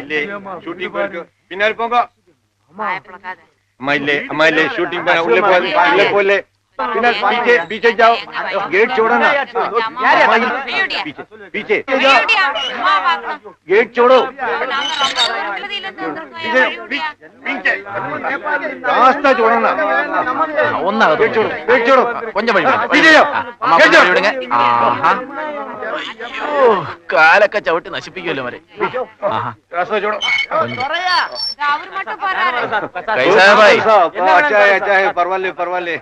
ഇല്ലേ ഷൂട്ടിംഗ് പോയിട്ട് പിന്നാലെ പോകോ അമ്മ ഇല്ലേ അമ്മ ഇല്ലേ ഷൂട്ടിംഗ് പോലെ ഉള്ളിൽ പോകാൻ ഉള്ളിൽ പോലെ പിന്നെ ബീച്ച് ബീച്ചിൽ ജാവോ ഗേറ്റ് ചോടന ബീച്ച് ഗേറ്റ് ചോടോ രാസ്ത ചോടന ഒന്നാ ഗേറ്റ് ചോടോ ഗേറ്റ് ചോടോ കൊഞ്ചം വഴി ഗേറ്റ് ചോടോ അയ്യോ കാലൊക്കെ ചവിട്ടി നശിപ്പിക്കുമല്ലോ മരെ കൈസാബായി പർവാലേ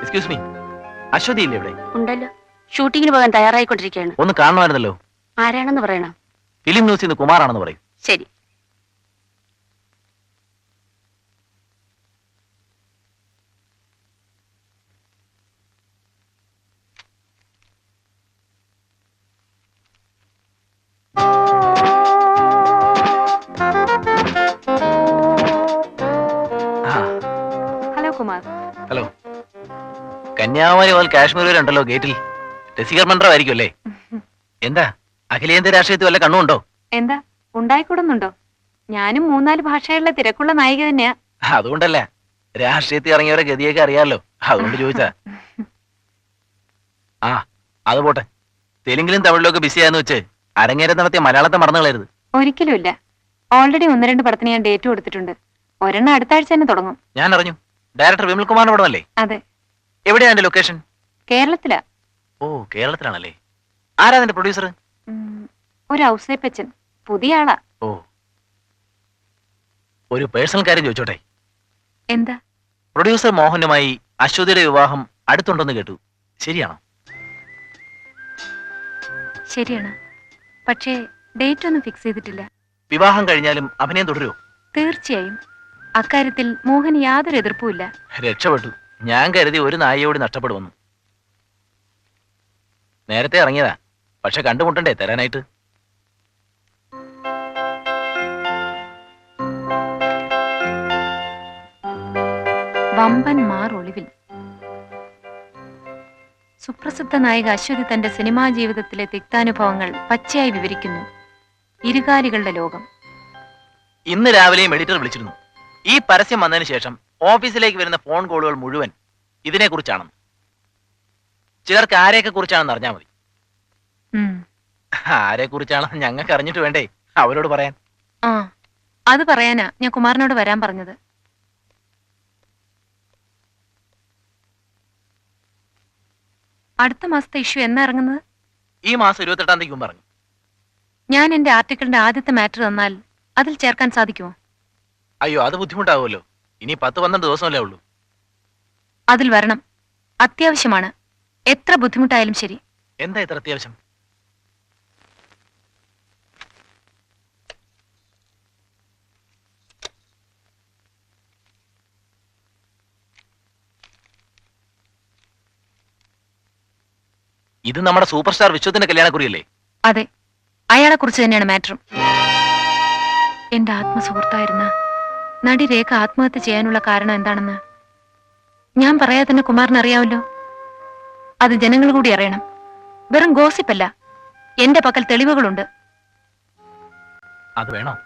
എക്സ്ക്യൂസ് മീ അശ്വതി ഇല്ലേ ഇവിടെ? ഉണ്ടല്ലോ. ഷൂട്ടിങ്ങിന് പോകാൻ തയ്യാറായിക്കൊണ്ടിരിക്കുകയാണ്. ഒന്ന് കാണുമായിരുന്നല്ലോ. ആരാണെന്ന് പറയണം. ഫിലിം ന്യൂസിൽ നിന്ന് കുമാറാണെന്ന് പറയും. ശരി. കന്യാകുമാരി മുതൽ കാശ്മീർ വരെ ഉണ്ടല്ലോ ഗേറ്റിൽ. രസികർ മണ്ഡലം എന്താ? അഖിലേന്ത്യ രാഷ്ട്രീയത്തിൽ വല്ല കണ്ണുണ്ടോ എന്താ? ഉണ്ടായിക്കൂടുന്നുണ്ടോ? ഞാനും മൂന്നാൽ ഭാഷയുള്ള തിരക്കുള്ള നായിക തന്നെയാ. അതുകൊണ്ടല്ല. രാഷ്ട്രീയത്തിൽ ഇറങ്ങിയവരെ ഗതിയൊക്കെ അറിയാലോ. അതുകൊണ്ട് ചോദിച്ചാ ആ അത് പോട്ടെ. തെലുങ്കിലും തമിഴിലൊക്കെ ബിസിയാന്ന് വെച്ച് അരങ്ങേറ്റം നടത്തിയ മലയാളത്തെ മറന്നു കളയരുത്. ഒരിക്കലുമില്ല ഓൾറെഡി ഒന്ന് രണ്ട് പടത്തിന് ഞാൻ ഡേറ്റ് കൊടുത്തിട്ടുണ്ട്. ഒരെണ്ണം അടുത്ത ആഴ്ച തന്നെ തുടങ്ങും. ഞാൻ അറിഞ്ഞു. ഡയറക്ടർ വിമൽ കുമാറിന്റെ പടമല്ലേ? അതെ. എവിടെയാ എന്റെ ലൊക്കേഷൻ കേരളത്തിലാ. ഓ കേരളത്തിലാണല്ലേ. ആരാ അതിന്റെ പ്രൊഡ്യൂസർ ഉം, ഒരു ഔസേപ്പച്ചൻ പുതിയ ആളാ. ഓ. ഒരു പേഴ്സണൽ കാര്യം ചോദിച്ചോട്ടെ. എന്താ? പ്രൊഡ്യൂസർ മോഹനുമായി അശ്വതിയുടെ വിവാഹം അടുത്തുണ്ടെന്ന് കേട്ടു. ശരിയാണോ? ശരിയാണ്. പക്ഷേ ഡേറ്റ് ഒന്നും ഫിക്സ് ചെയ്തിട്ടില്ല. വിവാഹം കഴിഞ്ഞാലും അഭിനയം തുടരുമോ തീർച്ചയായും. അക്കാര്യത്തിൽ മോഹൻ യാതൊരു എതിർപ്പുമില്ല രക്ഷപ്പെട്ടു. ഞാൻ കരുതി ഒരു നായയോട് നഷ്ടപ്പെടുമെന്ന് നേരത്തെ ഇറങ്ങിയതാ. പക്ഷെ കണ്ടുമുട്ടണ്ടേ തരാനായിട്ട്? ഒളിവിൽ. സുപ്രസിദ്ധ നായിക അശ്വതി തന്റെ സിനിമാ ജീവിതത്തിലെ തിക്താനുഭവങ്ങൾ പച്ചയായി വിവരിക്കുന്നു. ഇരുകാലികളുടെ ലോകം. ഇന്ന് രാവിലെയും എഡിറ്റർ വിളിച്ചിരുന്നു. ഈ പരസ്യം വന്നതിന് ശേഷം ഓഫീസിലേക്ക് വരുന്ന ഫോൺ കോളുകൾ മുഴുവൻ ഇതിനെ കുറിച്ചാണെന്ന് ചിലർക്ക് ആരെയൊക്കെ കുറിച്ചാണെന്ന് അറിഞ്ഞാൽ മതി. ആരെ കുറിച്ചാണെന്ന് ഞങ്ങൾക്ക് അറിഞ്ഞിട്ട് വേണ്ടേ? അവരോട് പറയാൻ. ആ അത് പറയാനാ ഞാൻ കുമാറിനോട് വരാൻ പറഞ്ഞത്. അടുത്ത മാസത്തെ ഇഷ്യൂ എന്നാ ഇറങ്ങുന്നത്? ഈ മാസം ഇരുപത്തെട്ടാം തീയതി പറഞ്ഞു ഞാൻ എന്റെ ആർട്ടിക്കിളിന്റെ ആദ്യത്തെ മാറ്റർ തന്നാൽ അതിൽ ചേർക്കാൻ സാധിക്കുമോ? അയ്യോ അത് ബുദ്ധിമുട്ടാവുമല്ലോ. ഇനി പത്ത് പന്ത്രണ്ട് ദിവസമല്ലേ ഉള്ളൂ. അതിൽ വരണം. അത്യാവശ്യമാണ്. എത്ര ബുദ്ധിമുട്ടായാലും ശരി. എന്താ ഇത്ര അത്യാവശ്യം? ഇത് നമ്മുടെ സൂപ്പർ സ്റ്റാർ വിശ്വത്തിന്റെ കല്യാണക്കുറിയല്ലേ? അതെ. അയാളെ കുറിച്ച് തന്നെയാണ് മാറ്ററും. എന്റെ ആത്മസുഹൃത്തായിരുന്ന നടി രേഖ ആത്മഹത്യ ചെയ്യാനുള്ള കാരണം എന്താണെന്ന്? ഞാൻ പറയാതെ തന്നെ കുമാറിന് അറിയാമല്ലോ അത് ജനങ്ങൾ കൂടി അറിയണം. വെറും ഗോസിപ്പല്ല എന്റെ പക്കൽ തെളിവുകളുണ്ട്. അത് വേണോ?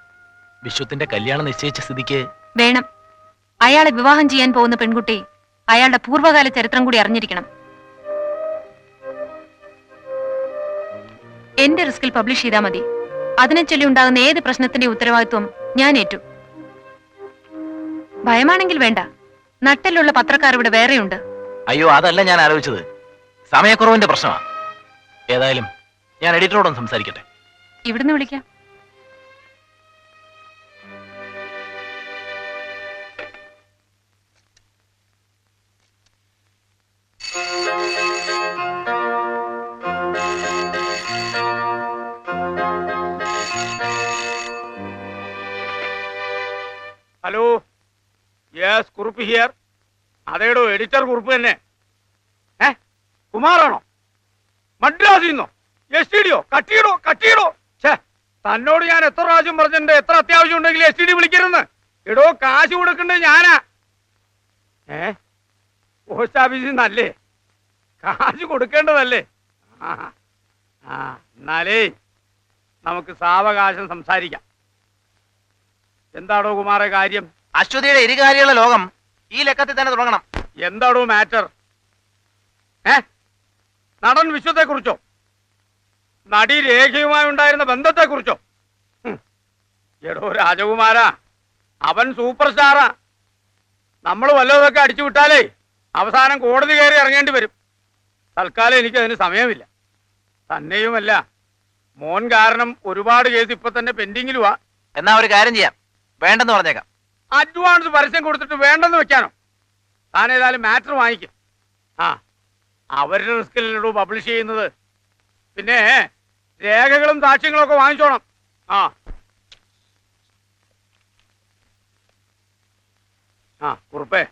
വിശ്വത്തിന്റെ കല്യാണം നിശ്ചയിച്ച സ്ഥിതിക്ക് വേണം. അയാളെ വിവാഹം ചെയ്യാൻ പോകുന്ന പെൺകുട്ടി അയാളുടെ പൂർവകാല ചരിത്രം കൂടി അറിഞ്ഞിരിക്കണം. എന്റെ റിസ്കിൽ പബ്ലിഷ് ചെയ്താൽ മതി. അതിനെ ചൊല്ലി ഉണ്ടാകുന്ന ഏത് പ്രശ്നത്തിന്റെ ഉത്തരവാദിത്വം ഞാൻ ഏറ്റു. ഭയമാണെങ്കിൽ വേണ്ട. നട്ടലുള്ള പത്രക്കാർ ഇവിടെ വേറെയുണ്ട്. അയ്യോ അതല്ല ഞാൻ ആലോചിച്ചത്. സമയക്കുറവിന്റെ പ്രശ്നമാണ് ഏതായാലും ഞാൻ എഡിറ്ററോടൊന്ന് സംസാരിക്കട്ടെ. ഇവിടുന്ന് വിളിക്കാം. ഹലോ. യെസ് കുറുപ്പ് ഹിയർ അതേടോ എഡിറ്റർ കുറുപ്പ് തന്നെ. ഏ കുമാറാണോ? മദ്രാസിൽ നിന്നോ എസ് ടി ഡിയോ കട്ടിയിടോ കട്ടിയിടോ? ഛേ തന്നോട് ഞാൻ എത്ര പ്രാവശ്യം പറഞ്ഞിട്ടുണ്ട്? എത്ര അത്യാവശ്യം ഉണ്ടെങ്കിൽ എസ് ടി ഡി വിളിക്കരുന്ന്. എടോ കാശ് കൊടുക്കണ്ടേ ഞാനാ. ഏ പോസ്റ്റ് ഓഫീസിൽ നിന്നല്ലേ കാശ് കൊടുക്കേണ്ടതല്ലേ? ആ ആ എന്നാലേ നമുക്ക് സാവകാശം സംസാരിക്കാം. എന്താണോ കുമാറെ കാര്യം? അശ്വതിയുടെ ഇരുകാലിയുള്ള ലോകം ഈ ലക്കത്തിൽ തന്നെ തുടങ്ങണം. എന്താണോ മാറ്റർ? ഏ? നടൻ വിശ്വത്തെ കുറിച്ചോ നടി രേഖയുമായി ഉണ്ടായിരുന്ന ബന്ധത്തെ കുറിച്ചോ എടോ രാജകുമാര അവൻ സൂപ്പർ സ്റ്റാറാ നമ്മൾ വല്ലതൊക്കെ അടിച്ചു വിട്ടാലേ അവസാനം കോടതി കയറി ഇറങ്ങേണ്ടി വരും. തൽക്കാലം എനിക്ക് അതിന് സമയമില്ല. തന്നെയുമല്ല മോൻ കാരണം ഒരുപാട് കേസ് ഇപ്പൊ തന്നെ പെൻഡിങ്ങിലുവാ. എന്നാ ഒരു കാര്യം ചെയ്യാം. വേണ്ടെന്ന് പറഞ്ഞേക്കാം. അഡ്വാൻസ് പരസ്യം കൊടുത്തിട്ട് വേണ്ടെന്ന് വെക്കാനോ? താൻ ഏതായാലും മാറ്റർ വാങ്ങിക്കും. ആ അവരുടെ റിസ്കിലോ പബ്ലിഷ് ചെയ്യുന്നത്. പിന്നെ രേഖകളും സാക്ഷ്യങ്ങളും ഒക്കെ വാങ്ങിച്ചോണം. ആ. ആ കുറുപ്പേ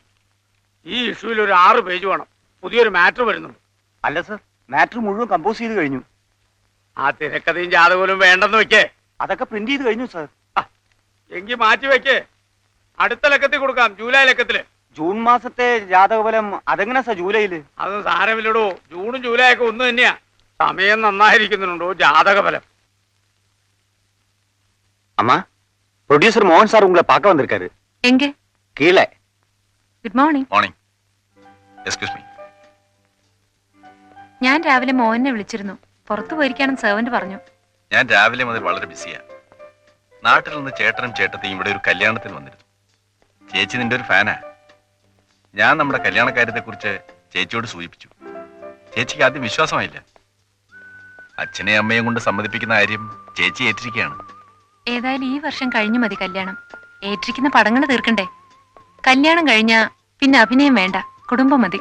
ഈ ഇഷ്യൂവിൽ ഒരു ആറ് പേജ് വേണം. പുതിയൊരു മാറ്റർ വരുന്നുണ്ട്. അല്ല സർ മാറ്റർ മുഴുവൻ കമ്പോസ് ചെയ്ത് കഴിഞ്ഞു. ആ തിരക്കഥയും ജാതകവും വേണ്ടെന്ന് വെക്കേ. അതൊക്കെ പ്രിന്റ് ചെയ്ത് കഴിഞ്ഞു സർ. എങ്കി മാറ്റി വെക്കേ. അടുത്ത ലക്കത്തിൽ കൊടുക്കാം ജൂലൈ ലക്കത്തില് ജൂൺ മാസത്തെ ജാതകഫലം അതെങ്ങനെ സർ ജൂലൈയില് അത് സാരമില്ലടോ ജൂണും ജൂലൈ ഒക്കെ ഒന്ന് തന്നെയാ സമയം നന്നായിരിക്കുന്നുണ്ടോ ജാതകഫലം அம்மா ப்ரொடியூசர் மோகன் சார் உங்களை பார்க்க வந்திருக்காரு എങ്ക கீழே good morning morning excuse me ഞാൻ രാവിലെ മോഹനെ വിളിച്ചിരുന്നു പുറത്തു പോയിരിക്കാണെന്ന് സെർവന്റ് പറഞ്ഞു ഞാൻ രാവിലെ മുതൽ വളരെ ബിസിയാ നാട്ടിൽ നിന്ന് ചേട്ടനും ചേട്ടത്തെയും ഇവിടെ ഒരു കല്യാണത്തിന് വന്നിരുന്നു ചേച്ചി നിന്റെ ഒരു ഫാനാ. ഞാൻ നമ്മുടെ കല്യാണക്കാര്യത്തെ കുറിച്ച് ചേച്ചിയോട് സൂചിപ്പിച്ചു. ചേച്ചിക്ക് ആദ്യം വിശ്വാസമായില്ല. അച്ഛനെയും അമ്മയും കൊണ്ട് സമ്മതിപ്പിക്കുന്ന കാര്യം ചേച്ചി ഏറ്റിരിക്കുകയാണ്. ഏതായാലും ഈ വർഷം കഴിഞ്ഞു മതി കല്യാണം. ഏറ്റിരിക്കുന്ന പടങ്ങൾ തീർക്കണ്ടേ? കല്യാണം കഴിഞ്ഞാ പിന്നെ അഭിനയം വേണ്ട. കുടുംബം മതി.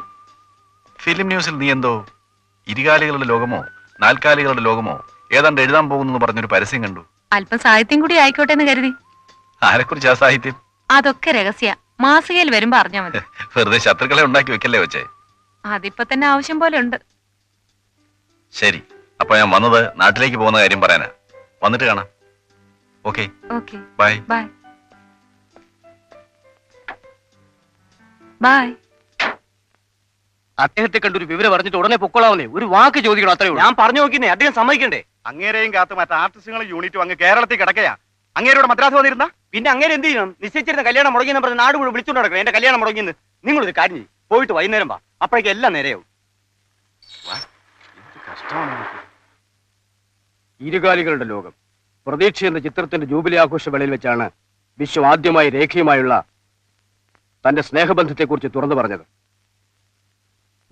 ഫിലിം ന്യൂസിൽ നീ എന്തോ ഇരുകാലികളുടെ ലോകമോ നാൽക്കാലികളുടെ ലോകമോ ഏതാണ്ട് എഴുതാൻ പോകുന്നു പറഞ്ഞൊരു പരസ്യം കണ്ടു. അല്പം സാഹിത്യം കൂടി ആയിക്കോട്ടെ എന്ന് കരുതി. ആരെക്കുറിച്ചാ സാഹിത്യം? അതൊക്കെ രഹസ്യ. മാസികയിൽ വരുമ്പോ അറിഞ്ഞാ മതി. വെറുതെ ശത്രുക്കളെ ഉണ്ടാക്കി വെക്കല്ലേ വെച്ചേ അതിപ്പോ തന്നെ ആവശ്യം പോലെ ഉണ്ട്. ശരി. അപ്പൊ ഞാൻ വന്നത് നാട്ടിലേക്ക് പോകുന്ന കാര്യം പറയാനാ. വന്നിട്ട് കാണാം. Okay. Okay. Bye. Bye. Bye. അദ്ദേഹത്തെ കണ്ടൊരു വിവരം പറഞ്ഞിട്ട് ഉടനെ പൊക്കോളാവുന്നേ. ഒരു വാക്ക് ചോദിക്കണം അത്രേ ഉള്ളൂ. ഞാൻ പറഞ്ഞു നോക്കിന്നേ അദ്ദേഹം സമ്മതിക്കണ്ടേ? അങ്ങേരെയും കാത്തു മറ്റേ ആർട്ടിസ്റ്റുകളും യൂണിറ്റും അങ്ങ് കേരളത്തിൽ കിടക്കയാ. അങ്ങേരോട് മദ്രാസ് വന്നിരുന്ന? പിന്നെ അങ്ങനെ എന്ത് ചെയ്യണം? നിശ്ചയിച്ചിരുന്ന കല്യാണം മുടങ്ങിയെന്ന് പറഞ്ഞ് നാട് മുഴുവൻ വിളിച്ചുകൊണ്ട് നടക്കണം. എന്റെ കല്യാണം മുടങ്ങിയെന്ന് നിങ്ങളൊരു കാര്യം പോയിട്ട് വൈകുന്നേരം വാ. അപ്പോഴേക്ക് എല്ലാം നേരെയാവും. ഇരുകാലികളുടെ ലോകം. പ്രതീക്ഷ എന്ന ചിത്രത്തിന്റെ ജൂബിലി ആഘോഷ വേളയിൽ വെച്ചാണ് വിശ്വം ആദ്യമായി രേഖയുമായുള്ള തന്റെ സ്നേഹബന്ധത്തെക്കുറിച്ച് തുറന്നു പറഞ്ഞത്.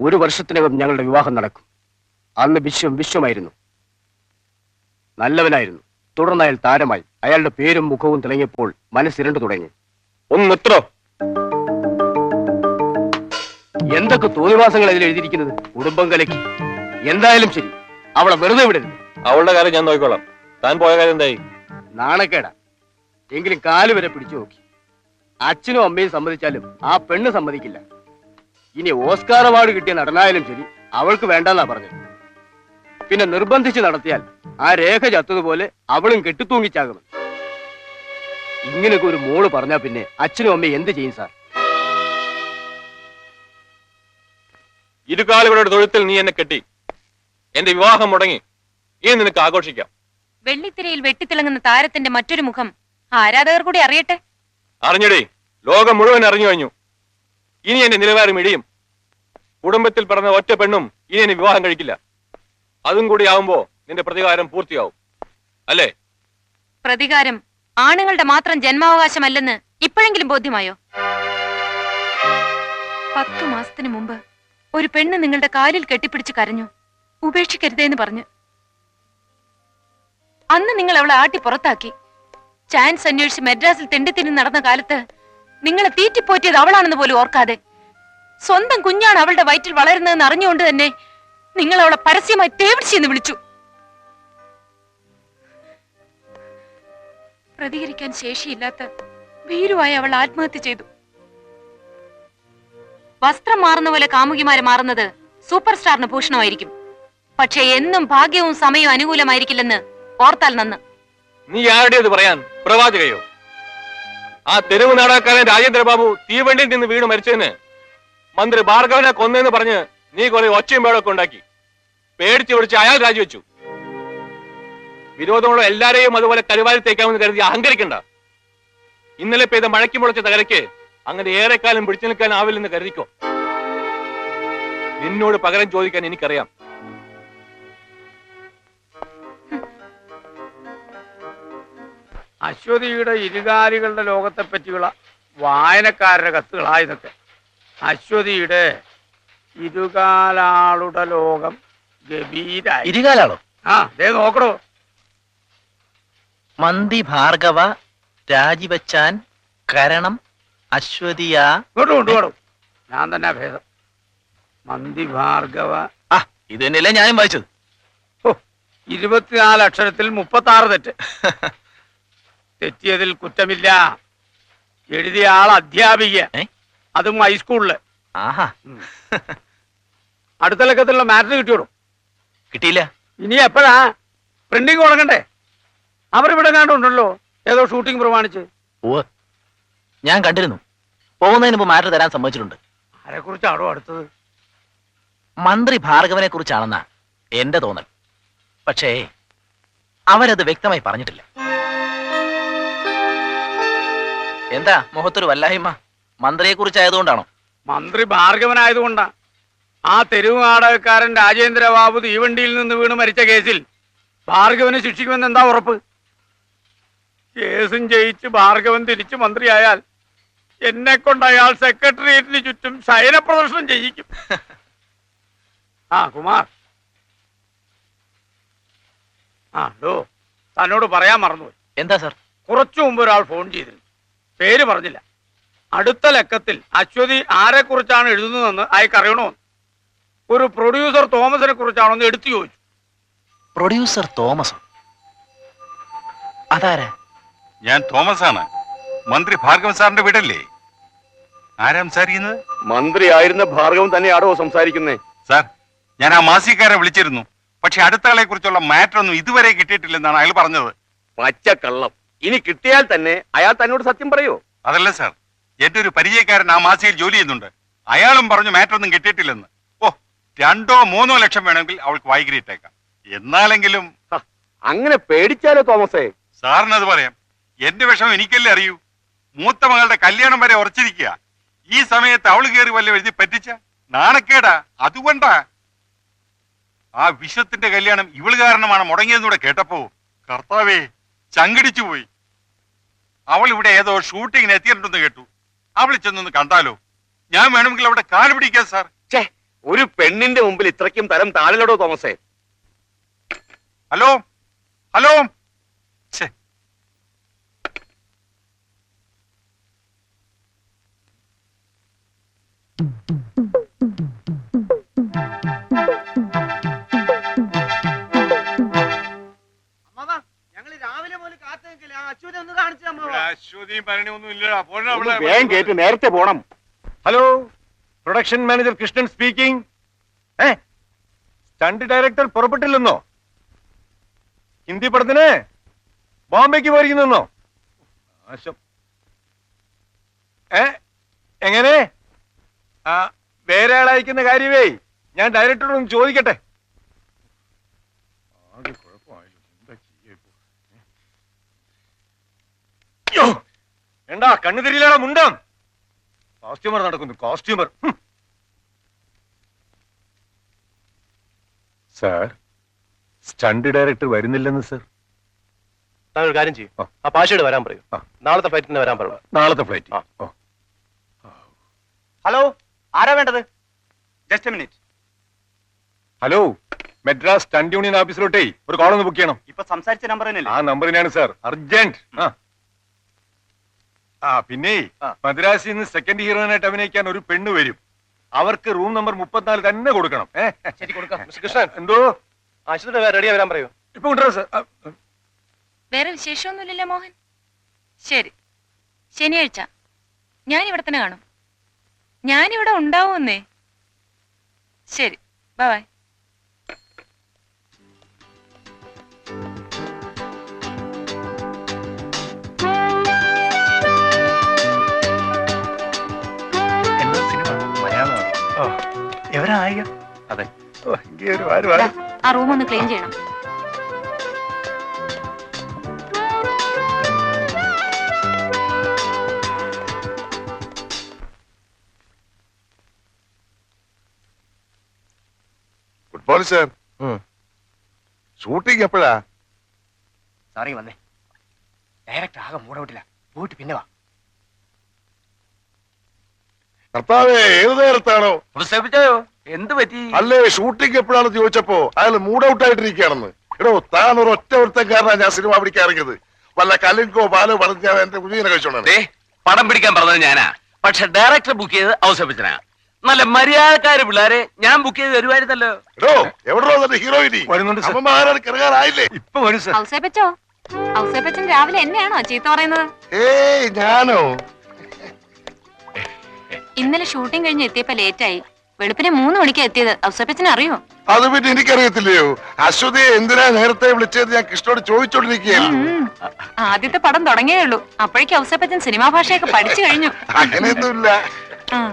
ഒരു വർഷത്തിനകം ഞങ്ങളുടെ വിവാഹം നടക്കും. അന്ന് വിശ്വം വിശ്വമായിരുന്നു. നല്ലവനായിരുന്നു. തുടർന്ന് അയാൾ താരമായി. അയാളുടെ പേരും മുഖവും തിളങ്ങിയപ്പോൾ മനസ്സിരണ്ടു തുടങ്ങി. ഒന്ന് നിർത്തണോ? എന്തൊക്കെ തോന്നിവാസങ്ങൾ അതിൽ എഴുതിയിരിക്കുന്നത്? കുടുംബം കലക്കി. എന്തായാലും ശരി. അവളെ വെറുതെ വിടരുത്. അവളുടെ കാര്യം ഞാൻ നോക്കിക്കോളാം. താൻ പോയ കാര്യം എന്തായി? നാണക്കേടാ. എങ്കിലും കാൽ വരെ പിടിച്ചു നോക്കി. അച്ഛനും അമ്മയും സമ്മതിച്ചാലും ആ പെണ്ണ് സമ്മതിക്കില്ല. ഇനി ഓസ്കാർ അവാർഡ് കിട്ടിയ നടനായാലും ശരി. അവൾക്ക് വേണ്ടെന്നാ പറഞ്ഞത്. പിന്നെ നിർബന്ധിച്ച് നടത്തിയാൽ ആ രേഖ ചത്തതുപോലെ അവളും കെട്ടിത്തൂങ്ങിച്ചാകും. ഇങ്ങനെയൊക്കെ ഒരു മോൾ പറഞ്ഞാ പിന്നെ അച്ഛനും അമ്മയും എന്ത് ചെയ്യും സാർ? ഇരുകാലുകളുടെ തൊഴുത്തിൽ നീ എന്നെ കെട്ടി. എന്റെ വിവാഹം മുടങ്ങി. ഇനി നിനക്ക് ആഘോഷിക്കാം. വെള്ളിത്തിരയിൽ വെട്ടിത്തിളങ്ങുന്ന താരത്തിന്റെ മറ്റൊരു മുഖം ആരാധകർ കൂടി അറിയട്ടെ? അറിഞ്ഞടേ ലോകം മുഴുവൻ അറിഞ്ഞു കഴിഞ്ഞു. ഇനി എന്റെ നിലവാരം ഇടിയും. കുടുംബത്തിൽ പറഞ്ഞ ഒറ്റ പെണ്ണും ഇനി എന്നെ വിവാഹം കഴിക്കില്ല. അതും കൂടി ആവുമ്പോ നിന്റെ പ്രതികാരം പൂർത്തിയാവും. അല്ലേ? പ്രതികാരം ആണുങ്ങളുടെ മാത്രം ജന്മാവകാശമല്ലെന്ന് ഇപ്പോഴെങ്കിലും ബോധ്യമായോ? പത്തു മാസത്തിന് മുമ്പ് ഒരു പെണ്ണ് നിങ്ങളുടെ കാലിൽ കെട്ടിപ്പിടിച്ച് കരഞ്ഞു. ഉപേക്ഷിക്കരുതേന്ന് പറഞ്ഞു. അന്ന് നിങ്ങൾ അവളെ ആട്ടി പുറത്താക്കി. ചാൻസ് അന്വേഷിച്ച് മെഡ്രാസിൽ തെണ്ടിത്തിരി നടന്ന കാലത്ത് നിങ്ങളെ തീറ്റിപ്പോറ്റിയത് അവളാണെന്ന് പോലും ഓർക്കാതെ. സ്വന്തം കുഞ്ഞാണ് അവളുടെ വയറ്റിൽ വളരുന്നതെന്ന് അറിഞ്ഞുകൊണ്ട് തന്നെ നിങ്ങൾ അവളെ പരസ്യമായി തേവിടിച്ചെന്ന് വിളിച്ചു. പ്രതികരിക്കാൻ ശേഷിയില്ലാത്ത ഭീരുവായി അവൾ ആത്മഹത്യ ചെയ്തു. വസ്ത്രം മാറുന്ന പോലെ കാമുകിമാരെ മാറുന്നത് സൂപ്പർ സ്റ്റാറിന് ഭൂഷണമായിരിക്കും. പക്ഷെ എന്നും ഭാഗ്യവും സമയവും അനുകൂലമായിരിക്കില്ലെന്ന് ഓർത്താൽ നന്ന്. നീ ആരുടേത് പറയാൻ പ്രവാചകയോ? ആ തെരുവ് നാടകക്കാരൻ രാജേന്ദ്രബാബു തീവണ്ടിയിൽ നിന്ന് വീണ് മരിച്ചതിന് മന്ത്രി ഭാർഗവനെ കൊന്നെന്ന് പറഞ്ഞ് നീ കുറെ ഒച്ചയും പേടൊക്കെ ഉണ്ടാക്കി. പേടിച്ച് പിടിച്ച് അയാൾ രാജിവെച്ചു. വിരോധമുള്ള എല്ലാരെയും അതുപോലെ കരുവാരി തേക്കാമെന്ന് കരുതി അഹങ്കരിക്കണ്ട. ഇന്നലെ പെയ്ത മഴയ്ക്ക് മുളച്ച തകരയ്ക്ക് അങ്ങനെ ഏറെക്കാലം പിടിച്ചു നിൽക്കാൻ ആവില്ലെന്ന് കരുതിക്കോ? നിന്നോട് പകരം ചോദിക്കാൻ എനിക്കറിയാം. അശ്വതിയുടെ ഇരുകാലികളുടെ ലോകത്തെ പറ്റിയുള്ള വായനക്കാരുടെ കത്തുകളായതൊക്കെ അശ്വതിയുടെ ഇരുകാലാളുടെ ലോകം. ഗംഭീരായി. ഇരുകാലാളോ? ആ ദേ നോക്കണോ മന്തി ഭാർഗവ രാജിവച്ചാൻ കരണം അശ്വതിയ. ഇങ്ങോട്ട് കൊണ്ടുപോടും ഞാൻ തന്നെ ഭേദം. മന്തി ഭാർഗവ. ആ ഇത് തന്നെയല്ലേ ഞാനും വായിച്ചത്. ഓ ഇരുപത്തിനാല് അക്ഷരത്തിൽ മുപ്പത്തി ആറ് തെറ്റ്. തെറ്റിയതിൽ കുറ്റമില്ല. എഴുതിയ ആൾ അധ്യാപിക. ഏ? അതും ഹൈസ്കൂളിൽ. ആഹാ. അടുത്ത ലക്കത്തിലുള്ള മാറ്റർ കിട്ടിയോടും. കിട്ടിയില്ല. ഇനി എപ്പോഴാ? പ്രിന്റിംഗ് തുടങ്ങണ്ടേ അവരിവിടെ കണ്ടുണ്ടല്ലോ ഏതോ ഷൂട്ടിംഗ് പ്രമാണിച്ച്. ഓ ഞാൻ കണ്ടിരുന്നു. പോകുന്നതിന് മുമ്പ് മാറ്റർ തരാൻ സമ്മതിച്ചിട്ടുണ്ട്. ആരെ കുറിച്ചാണോ അടുത്തത്? മന്ത്രി ഭാർഗവനെ കുറിച്ചാണെന്നാ എന്റെ തോന്നൽ. പക്ഷേ അവരത് വ്യക്തമായി പറഞ്ഞിട്ടില്ല. എന്താ മുഖത്തൊരു വല്ലായ്മ? മന്ത്രിയെ കുറിച്ചായതുകൊണ്ടാണോ മന്ത്രി ഭാർഗവനായതുകൊണ്ടാ. ആ തെരുവ് നാടകക്കാരൻ രാജേന്ദ്രബാബു തീവണ്ടിയിൽ നിന്ന് വീണ് മരിച്ച കേസിൽ ഭാർഗവനെ ശിക്ഷിക്കുമെന്ന് എന്താ ഉറപ്പ്? കേസും ജയിച്ച് ഭാർഗവൻ തിരിച്ചു മന്ത്രിയായാൽ എന്നെ കൊണ്ട് അയാൾ സെക്രട്ടേറിയറ്റിന് ചുറ്റും ശയന പ്രദർശനം ചെയ്യിക്കും. ആ കുമാർ. ആ ഡോ തന്നോട് പറയാൻ മറന്നുപോയി. എന്താ സാർ? കുറച്ചു മുമ്പ് ഒരാൾ ഫോൺ ചെയ്തിരുന്നു. പേര് പറഞ്ഞില്ല. അടുത്ത ലക്കത്തിൽ അശ്വതി ആരെ കുറിച്ചാണ് എഴുതുന്നതെന്ന് അയക്കറിയണോ ഒരു പ്രൊഡ്യൂസർ തോമസിനെ കുറിച്ചാണോ എന്ന് എടുത്തു ചോദിച്ചു. പ്രൊഡ്യൂസർ തോമസ്? അതാരാ? ഞാൻ തോമസ് ആണ് മന്ത്രി ഭാർഗവ സാറിന്റെ വീടല്ലേ? ആരാ സംസാരിക്കുന്നത്? മന്ത്രി ആയിരുന്ന ഭാർഗവൻ തന്നെയാണോ സംസാരിക്കുന്നേ? സാർ ഞാൻ ആ മാസികക്കാരെ വിളിച്ചിരുന്നു. പക്ഷെ അടുത്ത ആളെ കുറിച്ചുള്ള മാറ്റർ ഒന്നും ഇതുവരെ കിട്ടിയിട്ടില്ലെന്നാണ് അയാൾ പറഞ്ഞത്. പച്ചക്കള്ളം. ഇനി കിട്ടിയാൽ തന്നെ അയാൾ തന്നോട് സത്യം പറയോ? അതല്ല സാർ എന്റെ ഒരു പരിചയക്കാരൻ ആ മാസികയിൽ ജോലി ചെയ്യുന്നുണ്ട്. അയാളും പറഞ്ഞു മാറ്റർ ഒന്നും കിട്ടിയിട്ടില്ലെന്ന്. രണ്ടോ മൂന്നോ ലക്ഷം വേണമെങ്കിൽ അവൾക്ക് വൈകിട്ടേക്കാം എന്നാലെങ്കിലും അങ്ങനെ പേടിച്ചാലോ തോമസേ? സാറിനത് പറയാം. എന്റെ വിഷമം എനിക്കല്ലേ അറിയൂ? മൂത്ത മകളുടെ കല്യാണം വരെ ഉറച്ചിരിക്കുക. ഈ സമയത്ത് അവൾ കയറി വല്ല എഴുതി പറ്റിച്ച? നാണക്കേടാ. അതുകൊണ്ടാ. ആ വിശ്വത്തിന്റെ കല്യാണം ഇവൾ കാരണമാണ് മുടങ്ങിയതെന്നൂടെ കേട്ടപ്പോ കർത്താവേ ചങ്കിടിച്ചു പോയി. അവൾ ഇവിടെ ഏതോ ഷൂട്ടിങ്ങിന് എത്തിയിട്ടുണ്ടെന്ന് കേട്ടു. അവൾ ചെന്നൊന്ന് കണ്ടാലോ. ഞാൻ വേണമെങ്കിൽ അവിടെ കാലുപിടിക്കാം സാർ. ഒരു പെണ്ണിന്റെ മുമ്പിൽ ഇത്രയ്ക്കും തരം താഴെടോ തോമസേ. ഹലോ? ഹലോ? ഛേ. ഞങ്ങൾ രാവിലെ മുതൽ കാത്തു നിൽക്കില്ല. അച്ഛനെ ഒന്ന് കാണിച്ചു അശ്വതിയും ഭരണി ഇല്ലടാ. ഒന്ന് വേഗം കേട്ട് നേരത്തെ പോണം. Hello? Production manager Krishnan speaking. ഏ സ്റ്റണ്ട് ഡയറക്ടർ പുറപ്പെട്ടില്ലെന്നോ? ഹിന്ദി പടത്തിന് ബോംബെക്ക് പോയിരിക്കുന്നോ ഏ എങ്ങനെ? ആ വേറെ ആളയക്കുന്ന കാര്യമേ ഞാൻ ഡയറക്ടറോടൊന്ന് ചോദിക്കട്ടെ! എന്താ കണ്ണു തിരിയിലാണ് മുണ്ടം? കോസ്റ്റ്യൂമർ നടക്കുന്നു. കോസ്റ്റ്യൂമർ സാർ സ്റ്റണ്ട് ഡയറക്ടർ വരുന്നില്ലെന്ന് സർ താങ്കൾ കാര്യം ചെയ്യും. ആ. പാഷയോട് വരാൻ പറയൂ. നാളത്തെ ഫ്ലൈറ്റിന് വരാൻ പറയൂ. നാളത്തെ ഫ്ലൈറ്റ് ഹലോ ആരാ വേണ്ടത്? Just minute hello Madras stunt union ഓഫീസിലോട്ടേ ഒരു കോളൊന്ന് ബുക്ക് ചെയ്യണം. ഇപ്പൊ സംസാരിച്ച നമ്പർ തന്നെയല്ലേ? ആ നമ്പറിനാണ് സാർ അർജന്റ് ആ. ആ പിന്നെ മദ്രാസിൽ നിന്ന് സെക്കൻഡ് ഹീറോയിനായിട്ട് അഭിനയിക്കാൻ ഒരു പെണ്ണ് വരും. അവർക്ക് റൂം നമ്പർ മുപ്പത്തിനാല് തന്നെ കൊടുക്കണം. ശരി കൊടുക്കാം. മിസ്റ്റർ കൃഷ്ണൻ. എന്തോ? ആശുപത്രി റെഡിയാ വരാൻ പറയൂ. ഇപ്പൊ കൊണ്ടുവരാം സാർ. വേറെ വിശേഷമൊന്നുമില്ലല്ലോ മോഹൻ. ശരി. ശനിയാഴ്ച. ഞാൻ ഇവിടെ തന്നെ കാണും. ഞാനിവിടെ ഉണ്ടാവുമെന്നേ. ശരി. ബൈ എവരായ അതെ. ആ റൂം ഒന്ന് ക്ലീൻ ചെയ്യണം. Good morning sir. ഷൂട്ടിംഗ് എപ്പോഴാ? സാറി വന്നേ. ഡയറക്റ്റ് ആകെ മൂടവിട്ടില്ല പോയിട്ട് പിന്നെ വാ. കർത്താവേ ഏത് നേരത്താണോ? പ്രസവിച്ചോ എന്ത് പറ്റി? അല്ലേ ഷൂട്ടിംഗ് എപ്പോഴാണ് ചോദിച്ചപ്പോ അയാൾ മൂഡ് ഔട്ട് ആയിട്ടിരിക്കുകയാണെന്ന്. എടോ താൻ ഒരു ഒറ്റ ഒരുത്തക്കാരനാണ് ഞാൻ സിനിമ പിടിക്കാൻ ഇറങ്ങിയത്. വല്ല കലിങ്കോ പാലോ പറഞ്ഞ എന്റെ കുഞ്ഞിനെ കഴിച്ചോണ്ടാണ് ദേ, പടം പിടിക്കാൻ പറഞ്ഞത് ഞാനാ. പക്ഷെ ഡയറക്ടർ ബുക്ക് ചെയ്ത് അവസരപ്പിച്ചനാ നല്ല മര്യാദക്കാര് പിള്ളേരെ ഞാൻ ബുക്ക് ചെയ്ത് വരുമായിരുന്നല്ലോ എടോ എവിടെ ഹീറോയിനി വരുന്നുണ്ട് ഇപ്പൊ ഔസേപ്പച്ചോ? ഔസേപ്പച്ചൻ രാവിലെ എന്നെയാണോ ചീത്ത പറയുന്നത്? ഏയ് ഞാനോ? ഇന്നലെ ഷൂട്ടിംഗ് കഴിഞ്ഞ് എത്തിയപ്പോ ലേറ്റായി വെളുപ്പിനെ മൂന്ന് മണിക്ക് എത്തിയത്. ഔസേപ്പച്ചൻ അറിയോ? അത് പിന്നെ എനിക്കറിയത്തില്ലയോ? അശ്വതി എന്തിനാ നേരത്തെ വിളിച്ചത് ഞാൻ കൃഷ്ണോട് ചോദിച്ചോണ്ടിരിക്കുകയാണ്. ആദ്യത്തെ പടം തുടങ്ങിയേ ഉള്ളൂ. അപ്പോഴേക്കും ഔസേപ്പച്ചൻ സിനിമാ ഭാഷയൊക്കെ പഠിച്ചു കഴിഞ്ഞു. അങ്ങനെയൊന്നുമില്ല. ആ.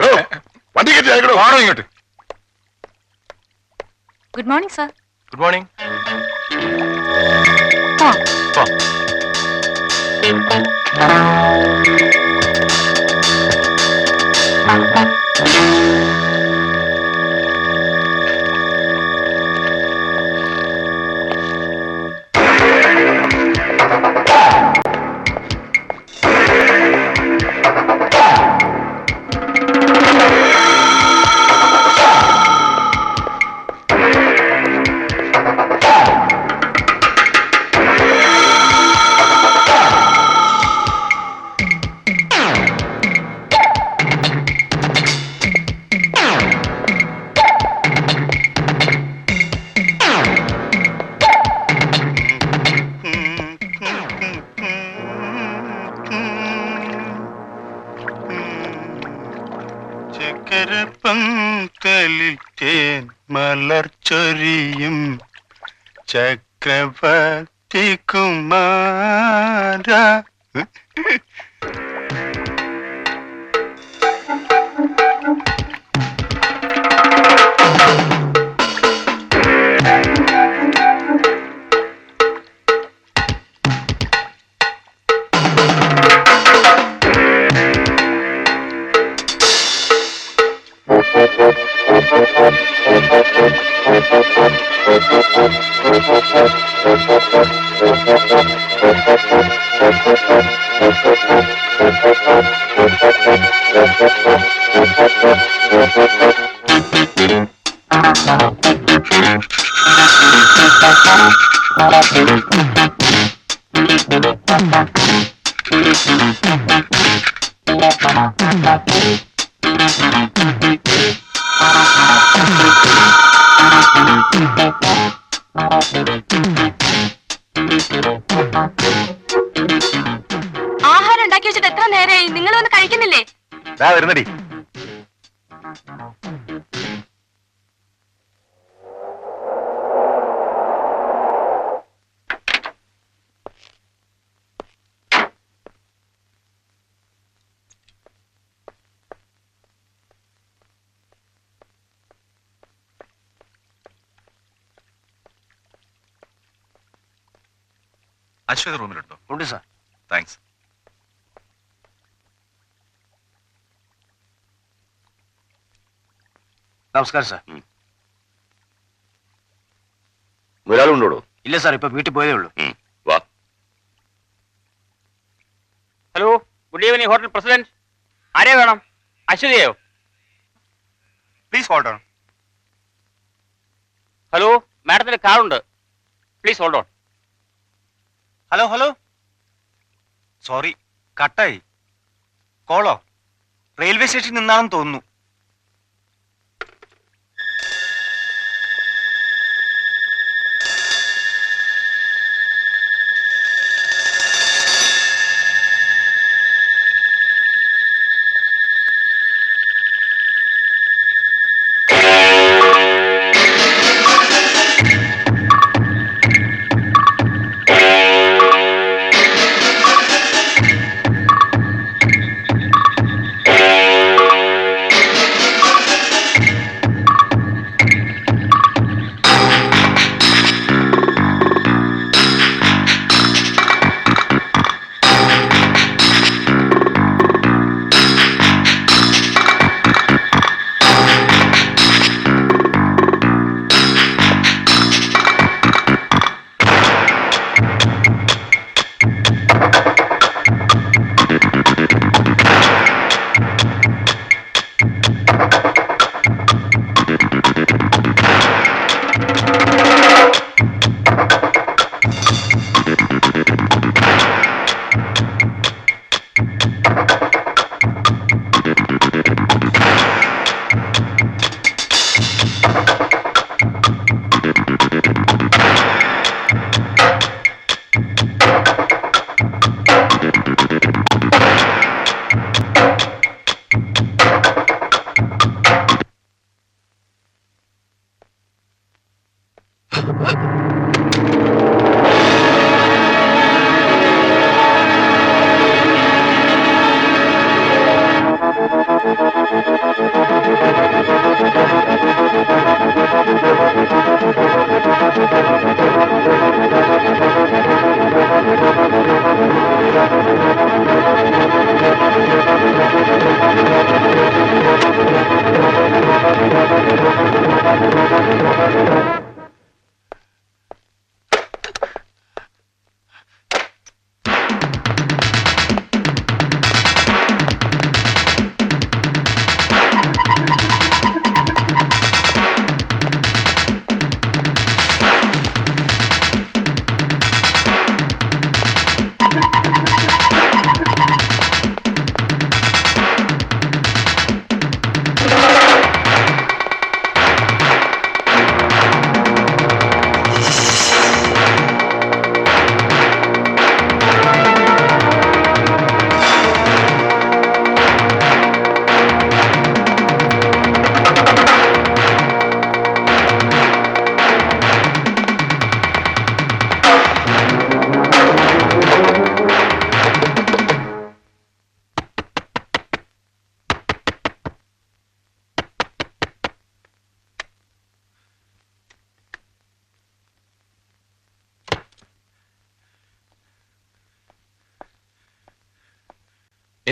എടോ, വണ്ടി കയറ്റി അയക്കണോ? ആണോ ഇങ്ങോട്ട്. Good morning sir good morning ചക്കരപ്പന്തലിൽ തേൻ മലർച്ചൊരിയും ചക്രവർത്തി കുമാര ആഹാരം ഉണ്ടാക്കി വെച്ചിട്ട് എത്ര നേരമായി നിങ്ങൾ വന്ന് കഴിക്കുന്നില്ലേ? വരുന്നടി. അശ്വതി റൂമിലെടുത്തോ ഉണ്ട് സാർ. താങ്ക്സ് നമസ്കാരം സാർ. ഒരാളുണ്ടോ ഇല്ല സാർ ഇപ്പൊ വീട്ടിൽ പോയതേ ഉള്ളൂ. വാ. Hello good evening hotel president ആരെ വേണം? അശ്വതിയോ പ്ലീസ് ഹോൾഡ് ഓൺ ഹലോ മാഡത്തിന്റെ കാറുണ്ട്. Please hold on hello hello sorry കട്ടായി കോളോ റെയിൽവേ സ്റ്റേഷനിൽ നിന്നാണെന്ന് തോന്നുന്നു.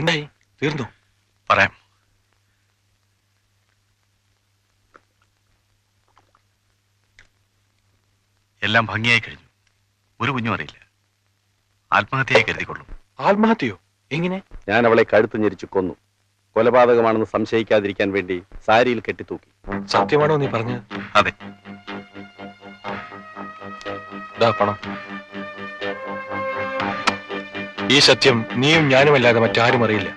എന്തായി? തീർന്നു? പറയാം. എല്ലാം ഭംഗിയായി കഴിഞ്ഞു. ഒരു കുഞ്ഞും അറിയില്ല. ആത്മഹത്യയായി കരുതിക്കൊള്ളും. ആത്മഹത്യയോ? എങ്ങനെ? ഞാൻ അവളെ കഴുത്ത് ഞെരിച്ചു കൊന്നു. കൊലപാതകമാണെന്ന് സംശയിക്കാതിരിക്കാൻ വേണ്ടി സാരിയിൽ കെട്ടിത്തൂക്കി. സത്യമാണോ നീ പറഞ്ഞത്? അതെ. ദാ പണം. ഈ സത്യം നീയും ഞാനുമല്ലാതെ മറ്റാരും അറിയില്ല.